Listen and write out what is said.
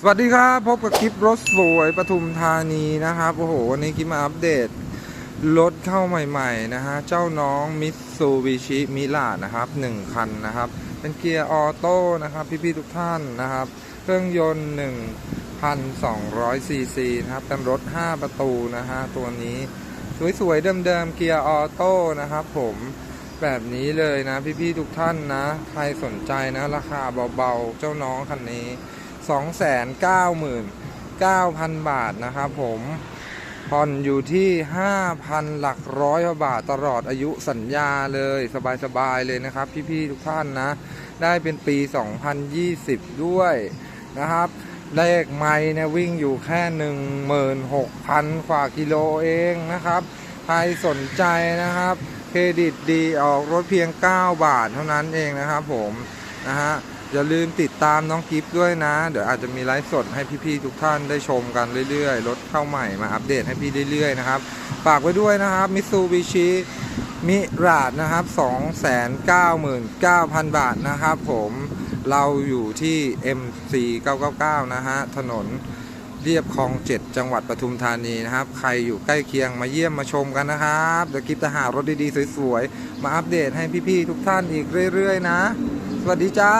สวัสดีครับ พบกับคลิปรถสวยปทุมธานีนะครับ โอ้โห วันนี้คลิปมาอัปเดต รถเข้าใหม่ ๆ นะฮะ เจ้าน้องมิตซูบิชิมิลานะครับหนึ่งคันนะครับ เป็นเกียร์ออโต้นะครับ พี่ ๆ ทุกท่านนะครับ เครื่องยนต์ 1,200 ซีซีนะครับ เป็นรถ 5 ประตูนะฮะ ตัวนี้ สวย ๆ เดิม ๆ เกียร์ออโต้นะครับผมแบบนี้เลยนะ พี่ ๆ ทุกท่านนะ ใครสนใจนะ ราคาเบา ๆ เจ้าน้องคันนี้ 299,000 บาทนะครับผมผ่อนอยู่ที่ 5,000 หลักร้อยบาทตลอดอายุสัญญาเลยสบายๆเลยนะครับ พี่ๆทุกท่านนะ ได้เป็นปี 2020 ด้วยนะครับเลขไม่เนี่ยวิ่งอยู่แค่ 16,000กว่ากิโลเองนะครับ ใครสนใจนะครับ เครดิตดีออกรถเพียง 9 บาทเท่านั้นเองนะครับผมนะฮะ อย่าลืมติดตามน้องกิฟต์ด้วยนะ เดี๋ยวอาจจะมีไลฟ์สดให้พี่ๆทุกท่านได้ชมกันเรื่อยๆ รถเข้าใหม่มาอัปเดตให้พี่เรื่อยๆนะครับ ฝากไว้ด้วยนะครับมิซูบิชิมิราดนะครับ 299,000 บาทนะครับผมเราอยู่ที่ MC 999 นะฮะ ถนนเรียบคลอง 7 จังหวัดปทุมธานีนะครับ ใครอยู่ใกล้เคียงมาเยี่ยมมาชมกันนะครับ เดี๋ยวกิฟต์จะหารถดีๆ สวยๆ มาอัปเดตให้พี่ๆ ทุกท่านอีกเรื่อยๆ นะ วัสดีจ้า